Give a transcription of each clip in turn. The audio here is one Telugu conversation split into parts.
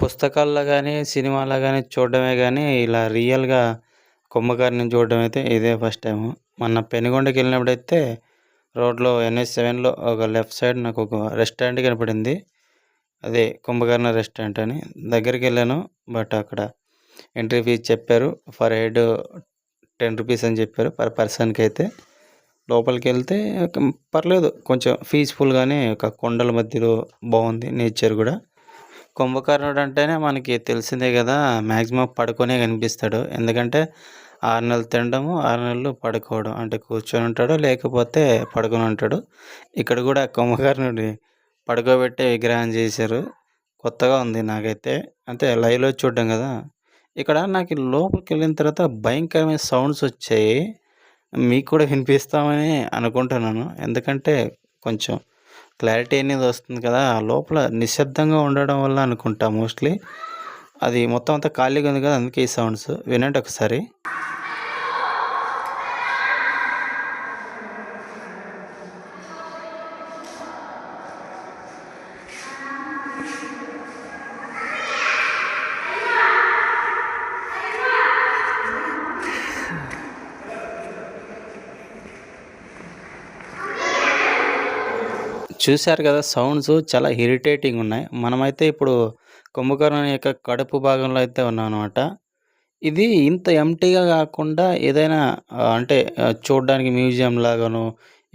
పుస్తకాల్లో కానీ సినిమాలో కానీ చూడడమే కానీ ఇలా రియల్గా కుంభకారిని చూడడం అయితే ఇదే ఫస్ట్ టైము. మొన్న పెనుగొండకి వెళ్ళినప్పుడైతే రోడ్లో ఎన్ఎస్ సెవెన్లో ఒక లెఫ్ట్ సైడ్ నాకు ఒక రెస్టారెంట్ కనపడింది. అదే కుంభకర్ణ రెస్టారెంట్ అని. దగ్గరికి వెళ్ళాను బట్ అక్కడ ఎంట్రీ ఫీజు చెప్పారు. ఫర్ హెడ్ టెన్ రూపీస్ అని చెప్పారు పర్ పర్సన్కి అయితే. లోపలికి వెళ్తే పర్లేదు కొంచెం పీస్ఫుల్గానే ఒక కొండల మధ్యలో బాగుంది నేచర్ కూడా. కుంభకర్ణుడు అంటేనే మనకి తెలిసిందే కదా మ్యాక్సిమం పడుకొనే కనిపిస్తాడు. ఎందుకంటే ఆరు నెలలు తినడము ఆరు నెలలు పడుకోవడం. అంటే కూర్చొని ఉంటాడు లేకపోతే పడుకొని ఉంటాడు. ఇక్కడ కూడా కుంభకర్ణుడి పడుకోబెట్టే విగ్రహం చేశారు. కొత్తగా ఉంది నాకైతే. అంటే లైవ్లో చూడడం కదా. ఇక్కడ నాకు లోపలికి వెళ్ళిన తర్వాత భయంకరమైన సౌండ్స్ వచ్చాయి. మీకు కూడా వినిపిస్తామని అనుకుంటున్నాను. ఎందుకంటే కొంచెం క్లారిటీ అనేది వస్తుంది కదా లోపల నిశ్శబ్దంగా ఉండడం వల్ల అనుకుంటా మోస్ట్లీ అది మొత్తం అంతా ఖాళీగా ఉంది కదా అందుకే ఈ సౌండ్స్ వినండి ఒకసారి. చూశారు కదా సౌండ్స్ చాలా ఇరిటేటింగ్ ఉన్నాయి. మనమైతే ఇప్పుడు కుంభకర్ణ యొక్క కడుపు భాగంలో అయితే ఉన్నాం అనమాట ఇది ఇంత ఎంటీగా కాకుండా ఏదైనా అంటే చూడడానికి మ్యూజియం లాగాను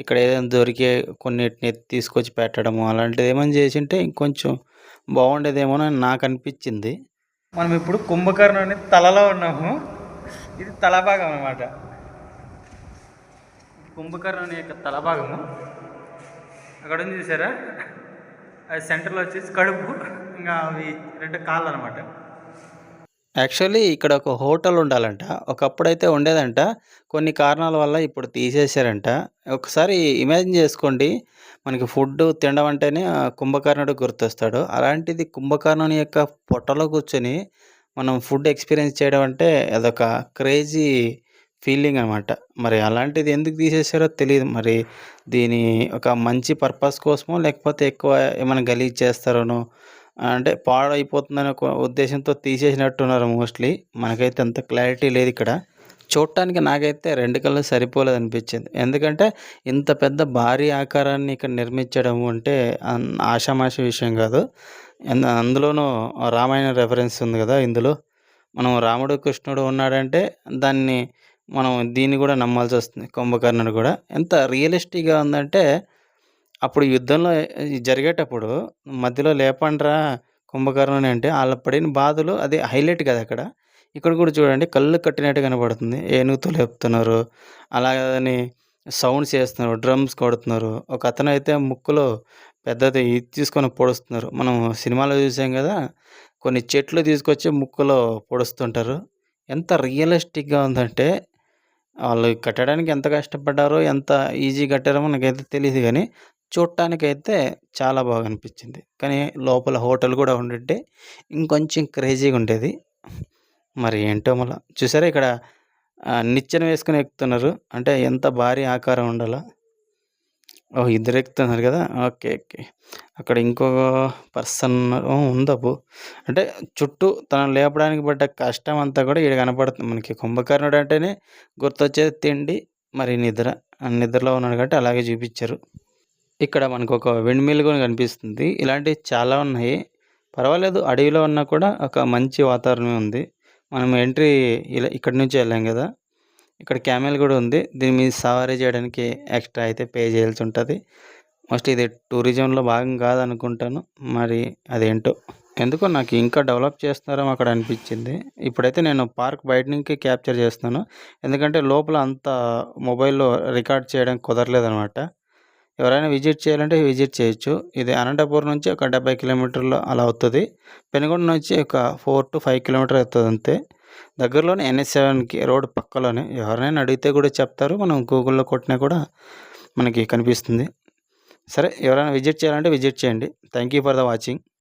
ఇక్కడ ఏదైనా దొరికే కొన్నిటిని తీసుకొచ్చి పెట్టడము అలాంటిది ఏమైనా చేసి ఉంటే ఇంకొంచెం బాగుండేదేమో అని నాకు అనిపించింది. మనం ఇప్పుడు కుంభకర్ణుని తలలో ఉన్నాము. ఇది తలభాగం అనమాట కుంభకర్ణుని యొక్క తలభాగము. అక్కడ ఉంది చూసారా? అది సెంటర్లో వచ్చేసి కడుపు ఇంకా అవి రెండు కాళ్ళు అనమాట యాక్చువల్లీ ఇక్కడ ఒక హోటల్ ఉండాలంట. ఒకప్పుడైతే ఉండేదంట. కొన్ని కారణాల వల్ల ఇప్పుడు తీసేశారంట. ఒకసారి ఇమాజిన్ చేసుకోండి. మనకి ఫుడ్ తినడం అంటేనే కుంభకర్ణుడు గుర్తొస్తాడు. అలాంటిది కుంభకర్ణుని యొక్క పొట్టలో కూర్చొని మనం ఫుడ్ ఎక్స్పీరియన్స్ చేయడం అంటే అదొక క్రేజీ ఫీలింగ్ అనమాట మరి అలాంటిది ఎందుకు తీసేసారో తెలియదు మరి దీని ఒక మంచి పర్పస్ కోసమో లేకపోతే ఎక్కువ ఏమైనా గలీజ్ చేస్తారోనో అంటే పాడైపోతుందనే ఒక ఉద్దేశంతో తీసేసినట్టున్నారు మోస్ట్లీ. మనకైతే అంత క్లారిటీ లేదు ఇక్కడ. చూడటానికి నాకైతే రెండు కళ్ళు సరిపోలేదు అనిపించింది. ఎందుకంటే ఇంత పెద్ద భారీ ఆకారాన్ని ఇక్కడ నిర్మించడం అంటే ఆషామాషి విషయం కాదు. అందులోనూ రామాయణ రెఫరెన్స్ ఉంది కదా ఇందులో. మనం రాముడు కృష్ణుడు ఉన్నాడంటే దాన్ని మనం దీన్ని కూడా నమ్మాల్సి వస్తుంది. కుంభకర్ణుడు కూడా. ఎంత రియలిస్టిక్గా ఉందంటే అప్పుడు యుద్ధంలో జరిగేటప్పుడు మధ్యలో లేపండ్రా కుంభకర్ణుని అంటే వాళ్ళ పడిన బాధలు అది హైలైట్ కదా అక్కడ. ఇక్కడ కూడా చూడండి కళ్ళు కట్టినట్టు కనబడుతుంది. ఏనుగుతో లేపుతున్నారు? అలాగని సౌండ్స్ చేస్తున్నారు డ్రమ్స్ కొడుతున్నారు. ఒక అతను అయితే ముక్కులో పెద్దది ఇది తీసుకొని పొడుస్తున్నారు. మనం సినిమాలో చూసాం కదా కొన్ని చెట్లు తీసుకొచ్చి ముక్కులో పొడుస్తుంటారు. ఎంత రియలిస్టిక్గా ఉందంటే వాళ్ళు కట్టడానికి ఎంత కష్టపడ్డారో ఎంత ఈజీ కట్టారో నాకైతే తెలియదు కానీ చూడటానికైతే చాలా బాగా అనిపించింది కానీ లోపల హోటల్ కూడా ఉండింటే ఇంకొంచెం క్రేజీగా ఉండేది. మరి ఏంటో మళ్ళా. చూసారా ఇక్కడ నిచ్చెన వేసుకొని ఎక్కుతున్నారు. అంటే ఎంత భారీ ఆకారం ఉండాలో. ఓహ్! ఇద్దరు ఎక్కుతున్నారు కదా! ఓకే. ఓకే. అక్కడ ఇంకో పర్సన్ ఉందపు అంటే చుట్టూ తనను లేపడానికి పడ్డ కష్టం అంతా కూడా ఈడ కనపడుతుంది మనకి. కుంభకర్ణుడు అంటేనే గుర్తొచ్చేది తిండి, మరి నిద్ర. నిద్రలో ఉన్నాడు కాబట్టి అలాగే చూపించారు ఇక్కడ మనకు ఒక విండ్ కూడా కనిపిస్తుంది. ఇలాంటివి చాలా ఉన్నాయి. పర్వాలేదు అడవిలో ఉన్నా కూడా ఒక మంచి వాతావరణమే ఉంది. మనం ఎంట్రీ ఇలా ఇక్కడి నుంచి వెళ్ళాం కదా! ఇక్కడ క్యామెల్ కూడా ఉంది. దీని మీద సవారీ చేయడానికి ఎక్స్ట్రా అయితే పే చేయాల్సి ఉంటుంది. మోస్ట్ ఇది టూరిజంలో భాగం కాదనుకుంటాను. మరి అదేంటో. ఎందుకో నాకు ఇంకా డెవలప్ చేస్తున్నారో అక్కడ అనిపించింది. ఇప్పుడైతే నేను పార్క్ బయట నుంచి క్యాప్చర్ చేస్తున్నాను. ఎందుకంటే లోపల అంత మొబైల్లో రికార్డ్ చేయడం కుదరలేదనమాట ఎవరైనా విజిట్ చేయాలంటే విజిట్ చేయొచ్చు. ఇది అనంతపూర్ నుంచి ఒక డెబ్బై కిలోమీటర్లు అలా అవుతుంది. పెనుగొండ నుంచి ఒక ఫోర్ టు ఫైవ్ కిలోమీటర్ అవుతుంది అంతే. దగ్గరలోనే ఎన్హెచ్ సెవెన్కి రోడ్ పక్కలోనే. ఎవరైనా అడిగితే కూడా చెప్తారు. మనం గూగుల్లో కొట్టినా కూడా మనకి కనిపిస్తుంది. సరే ఎవరైనా విజిట్ చేయాలంటే విజిట్ చేయండి. Thank you for the watching.